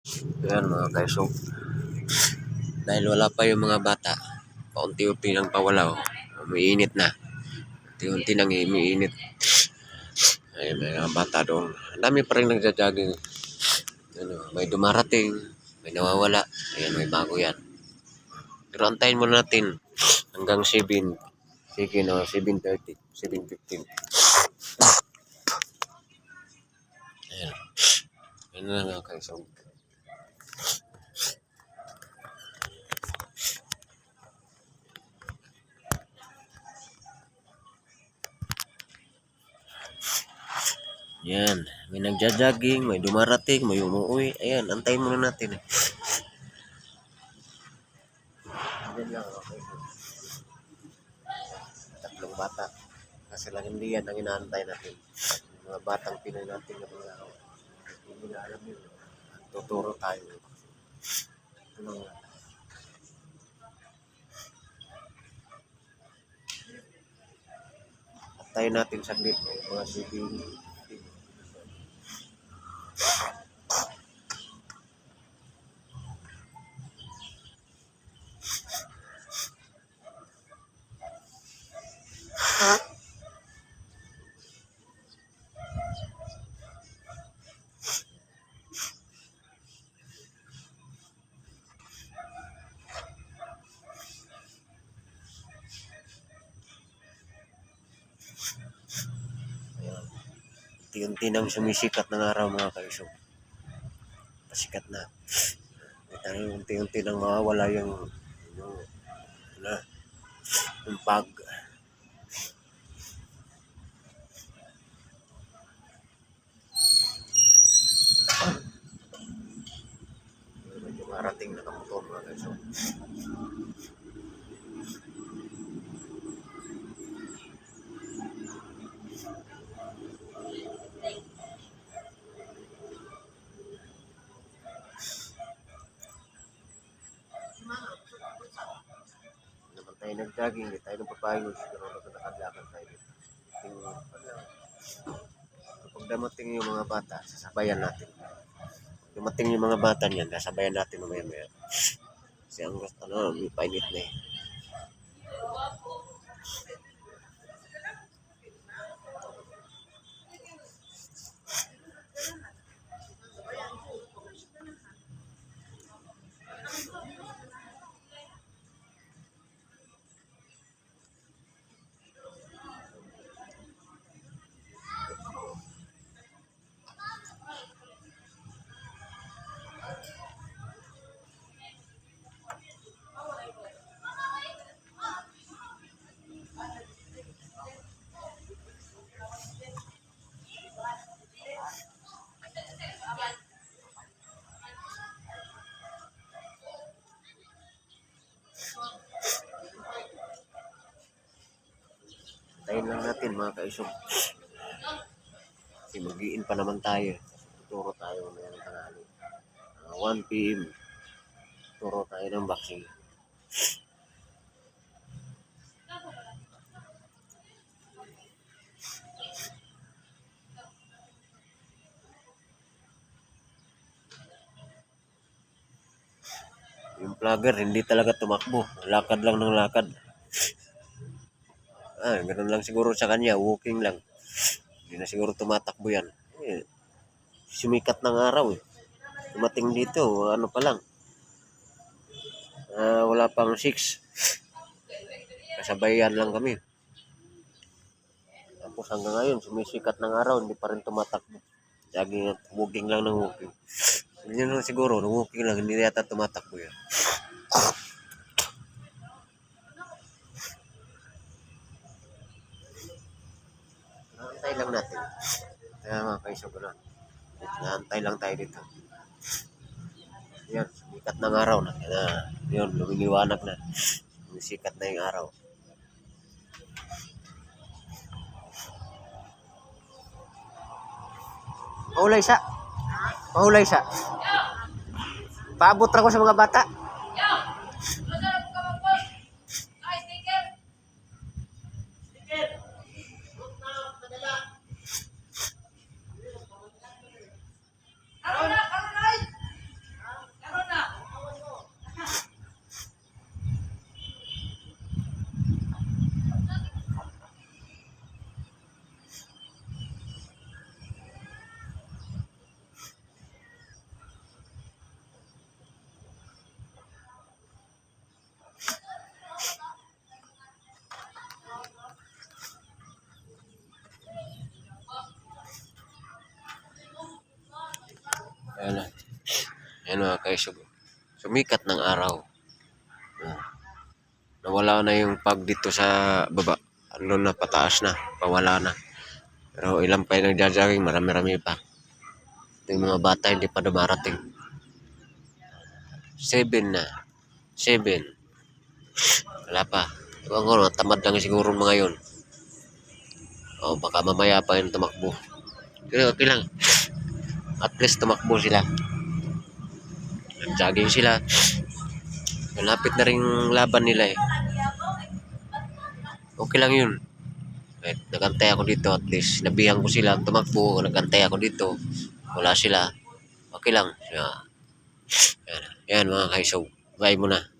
Ayan mga kaisog. Dahil wala pa yung mga bata, paunti-unti nang pawala oh. Umiinit na. Unti-unti nang umiinit. Ay, may mga bata doon. Ang dami pa rin nagja-jogging. Ano, may dumarating, may nawawala. Ayan, may bago yan. Pero antayin muna natin hanggang 7. Sige no, 7.30, 7.15. Ayan. Ayan na nga kaisog. Yan. May nagja-jogging, may dumarating, may umuwi. Ayan, antayin muna natin. Ayan lang, okay. Tatlong bata. Kasi lang hindi yan ang inaantay natin. Yung mga batang Pinoy natin na mga hindi nila alam yun. Tuturo tayo. Ito lang yan. Antayin natin saglit. Mga sibing Unti-unti nang sumisikat ng araw mga kaisog. Pasikat na. Ito unti-unti nang mawawala yung yung na yung pag marating na kamotor mga kaisog. Nag-jogging, hindi tayo nagpapayos, pero nakakadlakan tayo dito. Ano, kapag damating yung mga bata, sasabayan natin. Dumating yung mga bata niyan, sasabayan natin mamaya maya. Kasi ang gusto, ano, may painit na eh. Tayo lang natin mga kaisog. Kasi mag pa naman tayo. Tuturo tayo mamaya ng tanghali. Ah, 1 p.m. Turo tayo ng vaccine. Yung vlogger, hindi talaga tumakbo. Lakad lang ng lakad. Ah, ganun lang siguro sa kanya, walking lang. Hindi na siguro tumatakbo yan. Eh, sumikat ng araw eh. Dumating dito, ano pa lang. Ah, wala pang 6. Kasabayan lang kami. Tapos hanggang ngayon, sumisikat ng araw, hindi pa rin tumatakbo. At walking lang ng walking. Yun lang siguro, ng walking lang, hindi yata tumatakbo yan. Naantay lang natin. Kaya mga kaisog na. Naantay lang tayo dito. Yan, sumikat ng araw na. na yun, lumiliwanag na. Sumisikat na yung araw. Mahulay siya. Mahulay siya. Paabot ra ko sa mga bata. Ayan mga kaisog. Sumikat ng araw. Ah. Nawala na yung pag dito sa baba. Ano na, pataas na. Pawala na. Pero ilan pa yung nagja-jogging, marami-rami pa. Ito yung mga bata hindi pa dumarating. Seven na. Seven. Wala pa. Ewan ko, tamad lang siguro mga yun. O, baka mamaya pa yung tumakbo. Pero okay lang. At least tumakbo sila. Nag-jogging sila. Malapit na rin laban nila eh. Okay lang yun. Kahit nagantay ako dito at least nabihan ko sila tumakbo. Nagantay ako dito. Wala sila. Okay lang. Yan, yan mga kaisaw. Bye muna.